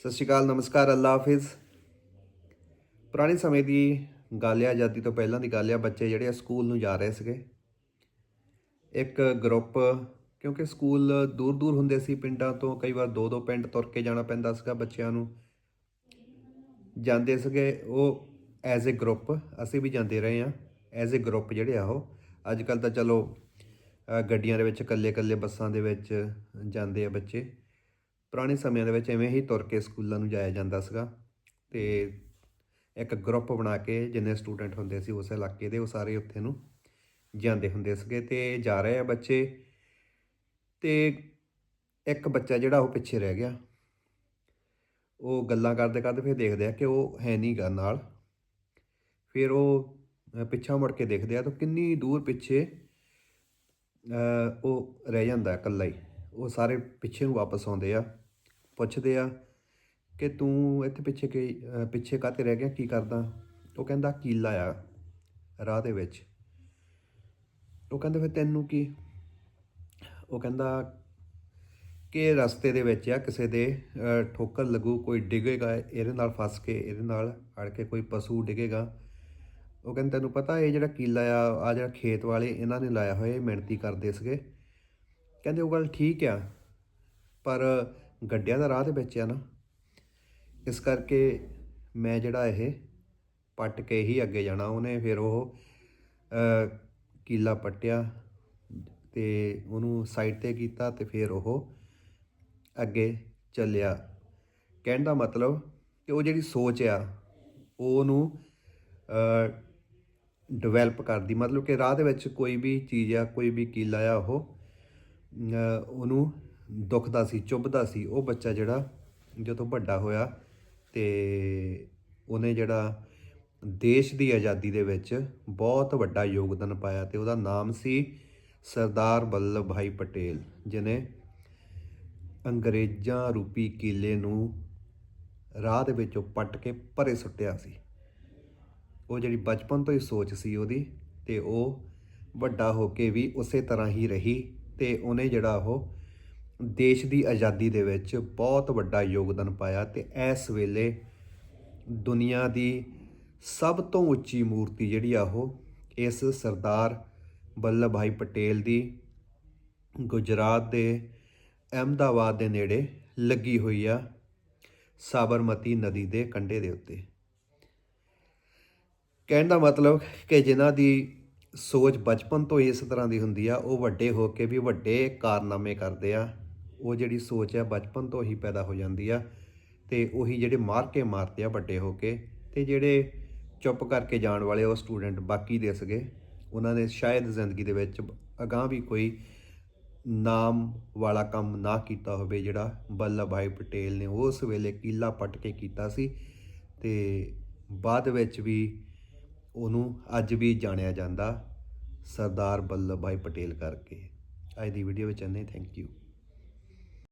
ਸਤਿ ਸ਼੍ਰੀ ਅਕਾਲ, ਨਮਸਕਾਰ, ਅੱਲਾ ਹਾਫਿਜ਼। ਪੁਰਾਣੇ ਸਮੇਂ ਦੀ ਗੱਲ ਆ, ਆਜ਼ਾਦੀ ਤੋਂ ਪਹਿਲਾਂ ਦੀ ਗੱਲ ਆ, ਬੱਚੇ ਜਿਹੜੇ ਆ ਸਕੂਲ ਨੂੰ ਜਾ ਰਹੇ ਸੀਗੇ। ਇੱਕ ਗਰੁੱਪ, ਕਿਉਂਕਿ ਸਕੂਲ ਦੂਰ ਦੂਰ ਹੁੰਦੇ ਸੀ ਪਿੰਡਾਂ ਤੋਂ, ਕਈ ਵਾਰ ਦੋ ਦੋ ਪਿੰਡ ਤੁਰ ਕੇ ਜਾਣਾ ਪੈਂਦਾ ਸੀਗਾ ਬੱਚਿਆਂ ਨੂੰ। ਜਾਂਦੇ ਸੀਗੇ ਉਹ ਐਜ਼ ਅ ਗਰੁੱਪ, ਅਸੀਂ ਵੀ ਜਾਂਦੇ ਰਹੇ ਆ ਐਜ਼ ਅ ਗਰੁੱਪ ਜਿਹੜੇ ਆ ਉਹ। ਅੱਜ ਕੱਲ ਤਾਂ ਚਲੋ ਗੱਡੀਆਂ ਦੇ ਵਿੱਚ, ਇਕੱਲੇ ਇਕੱਲੇ ਬੱਸਾਂ ਦੇ ਵਿੱਚ ਜਾਂਦੇ ਆ ਬੱਚੇ। ਪੁਰਾਣੇ ਸਮਿਆਂ ਦੇ ਵਿੱਚ ਐਵੇਂ ਹੀ ਤੁਰ ਕੇ ਸਕੂਲਾਂ ਨੂੰ ਜਾਇਆ ਜਾਂਦਾ ਸੀਗਾ ਤੇ ਇੱਕ ਗਰੁੱਪ ਬਣਾ ਕੇ ਜਿੰਨੇ ਸਟੂਡੈਂਟ ਹੁੰਦੇ ਸੀ ਉਸ ਇਲਾਕੇ ਦੇ ਉਹ ਸਾਰੇ ਉੱਥੇ ਨੂੰ ਜਾਂਦੇ ਹੁੰਦੇ ਸੀਗੇ ਤੇ ਜਾ ਰਹੇ ਆ ਬੱਚੇ ਤੇ ਇੱਕ ਬੱਚਾ ਜਿਹੜਾ ਉਹ ਪਿੱਛੇ ਰਹਿ ਗਿਆ। ਉਹ ਗੱਲਾਂ ਕਰਦੇ ਕਰਦੇ ਫਿਰ ਦੇਖਦੇ ਆ ਕਿ ਉਹ ਹੈ ਨਹੀਂ ਗਾ ਨਾਲ। ਫਿਰ ਉਹ ਅ, ਪਿੱਛਾ ਮੁੜ ਕੇ ਦੇਖਦੇ ਆ ਤਾਂ ਕਿੰਨੀ ਦੂਰ ਪਿੱਛੇ ਉਹ ਰਹਿ ਜਾਂਦਾ ਇਕੱਲਾ ਹੀ। ਉਹ ਸਾਰੇ ਪਿੱਛੇ ਨੂੰ ਵਾਪਸ ਆਉਂਦੇ ਆ। ਪੁੱਛਦੇ ਆ ਕਿ ਤੂੰ ਇੱਥੇ ਪਿੱਛੇ ਕਿ ਪਿੱਛੇ ਕਾਤੇ ਰਹਿ ਗਿਆ, ਕੀ ਕਰਦਾ? ਉਹ ਕਹਿੰਦਾ, ਕੀਲਾ ਆ, ਰਾਹ ਦੇ ਵਿੱਚ। ਉਹ ਕਹਿੰਦੇ, ਫਿਰ ਤੈਨੂੰ ਕੀ? ਉਹ ਕਹਿੰਦਾ ਕਿ ਰਸਤੇ ਦੇ ਵਿੱਚ ਆ, ਕਿਸੇ ਦੇ ਠੋਕਰ ਲੱਗੂ, ਕੋਈ ਡਿੱਗੇਗਾ, ਇਹਦੇ ਨਾਲ ਫਸ ਕੇ, ਇਹਦੇ ਨਾਲ ਅੜ ਕੇ ਕੋਈ ਪਸ਼ੂ ਡਿੱਗੇਗਾ। ਉਹ ਕਹਿੰਦੇ, ਤੈਨੂੰ ਪਤਾ, ਇਹ ਜਿਹੜਾ ਕੀਲਾ ਆ ਆ ਜਿਹੜਾ ਖੇਤ ਵਾਲੇ, ਇਹਨਾਂ ਨੇ ਲਾਇਆ ਹੋਇਆ, ਇਹ ਮਿਹਨਤੀ ਕਰਦੇ ਸੀਗੇ। ਕਹਿੰਦੇ, ਉਹ ਗੱਲ ਠੀਕ ਆ, ਪਰ ਗੱਡਿਆਂ ਦਾ ਰਾਹ ਦੇ ਵਿੱਚ ਆ ਨਾ ਇਸ ਕਰਕੇ ਮੈਂ ਜਿਹੜਾ ਇਹ ਪੱਟ ਕੇ ਹੀ ਅੱਗੇ ਜਾਣਾ ਉਹਨੇ ਫਿਰ ਉਹ ਅ, ਕੀਲਾ ਪੱਟਿਆ ਤੇ ਉਹਨੂੰ ਸਾਈਡ ਤੇ ਕੀਤਾ ਤੇ ਫਿਰ ਉਹ ਅੱਗੇ ਚੱਲਿਆ। ਕਹਿਣ ਦਾ ਮਤਲਬ ਕਿ ਉਹ ਜਿਹੜੀ ਸੋਚ ਆ ਉਹ ਉਹਨੂੰ ਡਿਵੈਲਪ ਕਰਦੀ। ਮਤਲਬ ਕਿ ਰਾਹ ਦੇ ਵਿੱਚ ਕੋਈ ਵੀ ਚੀਜ਼ ਆ ਕੋਈ ਵੀ ਕੀਲਾ ਆ ਉਹ ਉਹਨੂੰ ਦੁਖਦਾ ਸੀ, ਚੁੱਭਦਾ ਸੀ, ਉਹ ਬੱਚਾ ਜਿਹੜਾ ਜਦੋਂ ਵੱਡਾ ਹੋਇਆ ਤੇ ਉਹਨੇ ਜਿਹੜਾ ਦੇਸ਼ ਦੀ ਆਜ਼ਾਦੀ ਦੇ ਵਿੱਚ ਬਹੁਤ ਵੱਡਾ ਯੋਗਦਾਨ ਪਾਇਆ ਤੇ ਉਹਦਾ ਨਾਮ ਸੀ ਸਰਦਾਰ ਵੱਲਭ ਭਾਈ ਪਟੇਲ ਜਿਨੇ ਅੰਗਰੇਜ਼ਾਂ ਰੂਪੀ ਕੀਲੇ ਨੂੰ ਰਾਹ ਦੇ ਵਿੱਚੋਂ ਪੱਟ ਕੇ ਭਰੇ ਸੁੱਟਿਆ ਸੀ। ਉਹ ਜਿਹੜੀ ਬਚਪਨ ਤੋਂ ਹੀ ਸੋਚ ਸੀ ਉਹਦੀ ਤੇ ਉਹ ਵੱਡਾ ਹੋ ਕੇ ਵੀ ਉਸੇ ਤਰ੍ਹਾਂ ਹੀ ਰਹੀ ਤੇ ਉਹਨੇ ਜਿਹੜਾ ਉਹ ਦੇਸ਼ ਦੀ ਆਜ਼ਾਦੀ ਦੇ ਵਿੱਚ ਬਹੁਤ ਵੱਡਾ ਯੋਗਦਾਨ ਪਾਇਆ ਤੇ ਇਸ ਵੇਲੇ ਦੁਨੀਆ ਦੀ ਸਭ ਤੋਂ ਉੱਚੀ ਮੂਰਤੀ ਜਿਹੜੀ ਆ ਉਹ ਇਸ ਸਰਦਾਰ ਵੱਲਭ ਭਾਈ ਪਟੇਲ ਦੀ ਗੁਜਰਾਤ ਦੇ ਅਹਿਮਦਾਬਾਦ ਦੇ ਨੇੜੇ ਲੱਗੀ ਹੋਈ ਆ ਸਾਬਰਮਤੀ ਨਦੀ ਦੇ ਕੰਢੇ ਦੇ ਉੱਤੇ। ਕਹਿਣ ਦਾ ਮਤਲਬ ਕਿ ਜਿਨ੍ਹਾਂ ਦੀ ਸੋਚ ਬਚਪਨ ਤੋਂ ਹੀ ਇਸ ਤਰ੍ਹਾਂ ਦੀ ਹੁੰਦੀ ਆ, ਉਹ ਵੱਡੇ ਹੋ ਕੇ ਵੀ ਵੱਡੇ ਕਾਰਨਾਮੇ ਕਰਦੇ ਆ। ਉਹ ਜਿਹੜੀ ਸੋਚ ਆ ਬਚਪਨ ਤੋਂ ਹੀ ਪੈਦਾ ਹੋ ਜਾਂਦੀ ਆ ਤੇ ਉਹੀ ਜਿਹੜੇ ਮਾਰ ਕੇ ਮਾਰਤੇ ਆ ਵੱਡੇ ਹੋ ਕੇ ਤੇ ਜਿਹੜੇ ਚੁੱਪ ਕਰਕੇ ਜਾਣ ਵਾਲੇ ਉਹ ਸਟੂਡੈਂਟ ਬਾਕੀ ਦੇ ਸਗੇ। ਉਹਨਾਂ ਨੇ ਸ਼ਾਇਦ ਜ਼ਿੰਦਗੀ ਦੇ ਵਿੱਚ ਅਗਾਂਹ ਵੀ ਕੋਈ ਨਾਮ ਵਾਲਾ ਕੰਮ ਨਾ ਕੀਤਾ ਹੋਵੇ, ਜਿਹੜਾ ਬੱਲਭ ਭਾਈ ਪਟੇਲ ਨੇ ਉਸ ਵੇਲੇ ਕੀਲਾ ਪੱਟ ਕੇ ਕੀਤਾ ਸੀ ਤੇ ਬਾਅਦ ਵਿੱਚ ਵੀ ਉਹਨੂੰ ਅੱਜ ਵੀ ਜਾਣਿਆ ਜਾਂਦਾ ਸਰਦਾਰ ਬੱਲਭ ਭਾਈ ਪਟੇਲ ਕਰਕੇ। ਅੱਜ ਦੀ ਵੀਡੀਓ ਵਿੱਚ ਇੰਨੇ ਥੈਂਕ ਯੂ